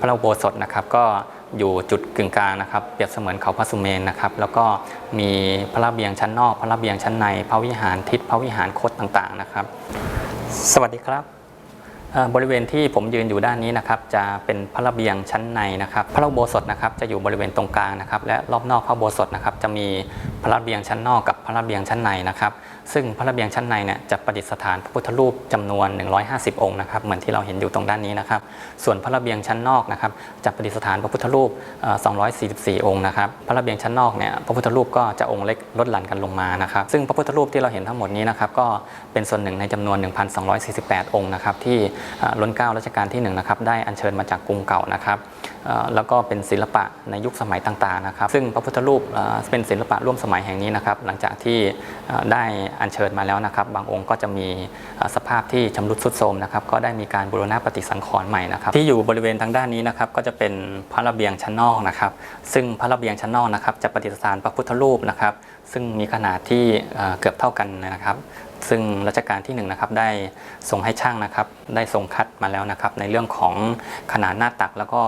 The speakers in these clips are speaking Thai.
พระอุโบสถนะครับก็อยู่จุดกึ่งกลางนะครับเปรียบเสมือนเขาพระสุเมนนะครับแล้วก็มีพระระเบียงชั้นนอก พระระเบียงชั้นใน พระวิหารทิศพระวิหารคตต่างๆนะครับ สวัสดีครับ บริเวณที่ผมยืนอยู่ด้านนี้นะครับจะเป็นพระระเบียงชั้นในนะครับ พระอุโบสถนะครับจะอยู่บริเวณตรงกลางนะครับ และรอบนอกพระอุโบสถนะครับจะมีพระระเบียงชั้นนอกกับพระระเบียงชั้นในนะครับ ซึ่งพระระเบียงชั้นในเนี่ยจะประดิษฐานพระพุทธรูปจำนวน 150 องค์นะครับเหมือนที่เราเห็นอยู่ตรงด้านนี้นะครับ ส่วนพระระเบียงชั้นนอกนะครับจะประดิษฐานพระพุทธรูปเอ่อ244 องค์นะครับพระระเบียงชั้นนอกเนี่ยพระพุทธรูปก็จะองค์เล็กลดหลั่นกันลงมานะครับ ซึ่งพระพุทธรูปที่เราเห็นทั้งหมดนี้นะครับก็เป็นส่วนหนึ่งในจำนวน 1,248 องค์นะครับที่ล้นเก้ารัชกาลที่1นะครับได้อัญเชิญมาจากกรุงเก่านะครับแล้วก็เป็นศิลปะในยุคสมัยต่างๆนะครับ ซึ่งพระพุทธรูปเป็นศิลปะร่วมสมัยแห่งนี้นะครับ หลังจากที่ได้อัญเชิญมาแล้วนะครับ บางองค์ก็จะมีสภาพที่ชำรุดทรุดโทรมนะครับ ก็ได้มีการบูรณะปฏิสังขรณ์ใหม่นะครับ ที่อยู่บริเวณทางด้านนี้นะครับ ก็จะเป็นพระระเบียงชั้นนอกนะครับ ซึ่งพระระเบียงชั้นนอกนะครับ จะประดิษฐานพระพุทธรูปนะครับ ซึ่งมีขนาดที่เกือบเท่ากันนะครับ ซึ่งรัชกาลที่1นะครับได้ส่งให้ช่างนะครับ ได้ทรงคัดมาแล้วนะครับ ในเรื่องของขนาดหน้าตักแล้วก็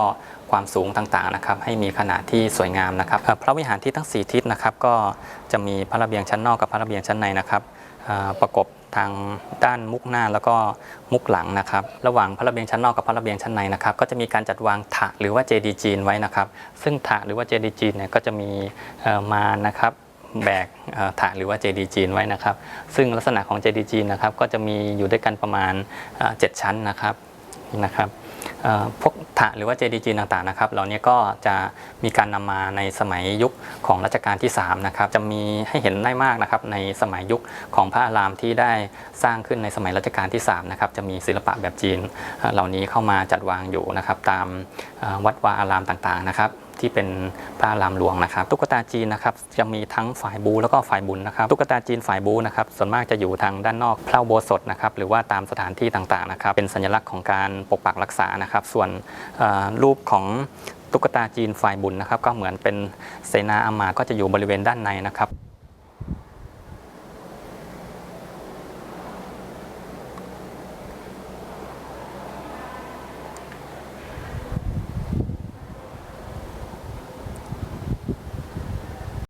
ความสูงต่างๆนะครับ ให้มีขนาดที่สวยงามนะครับพระวิหารที่ทั้ง 4 ทิศนะครับ ก็จะมีพระระเบียงชั้นนอกกับพระระเบียงชั้นในนะครับประกบทางด้านมุกหน้าแล้วก็มุกหลังนะครับ ระหว่างพระระเบียงชั้นนอกกับพระระเบียงชั้นในนะครับ ก็จะมีการจัดวางถะหรือว่าเจดีย์จีนไว้นะครับ ซึ่งถะหรือว่าเจดีย์จีนเนี่ยก็จะมีมารนะครับ แบกถาดหรือว่าเจดีจีนไว้นะครับ ซึ่งลักษณะของเจดีจีนนะครับก็จะมีอยู่ด้วยกันประมาณเจ็ดชั้นนะครับนะครับพวกถาหรือว่าเจดีจีนต่างๆนะครับเหล่านี้ก็จะมีการนำมาในสมัยยุคของรัชกาลที่3นะครับจะมีให้เห็นได้มากนะครับในสมัยยุคของพระอารามที่ได้สร้างขึ้นในสมัยรัชกาลที่3นะครับจะมีศิลปะแบบจีนเหล่านี้เข้ามาจัดวางอยู่นะครับตามวัดวาอารามต่างๆนะครับ ที่เป็นพระรามหลวงนะครับ ตุ๊กตาจีนนะครับจะมีทั้งฝ่ายบูแล้วก็ฝ่ายบุญนะครับ ตุ๊กตาจีนฝ่ายบูนะครับส่วนมากจะอยู่ทางด้านนอกพระโบสถนะครับหรือว่าตามสถานที่ต่างๆนะครับ เป็นสัญลักษณ์ของการปกปักรักษานะครับ ส่วนรูปของตุ๊กตาจีนฝ่ายบุญนะครับ ก็เหมือนเป็นเสนาอามาก็จะอยู่บริเวณด้านในนะครับ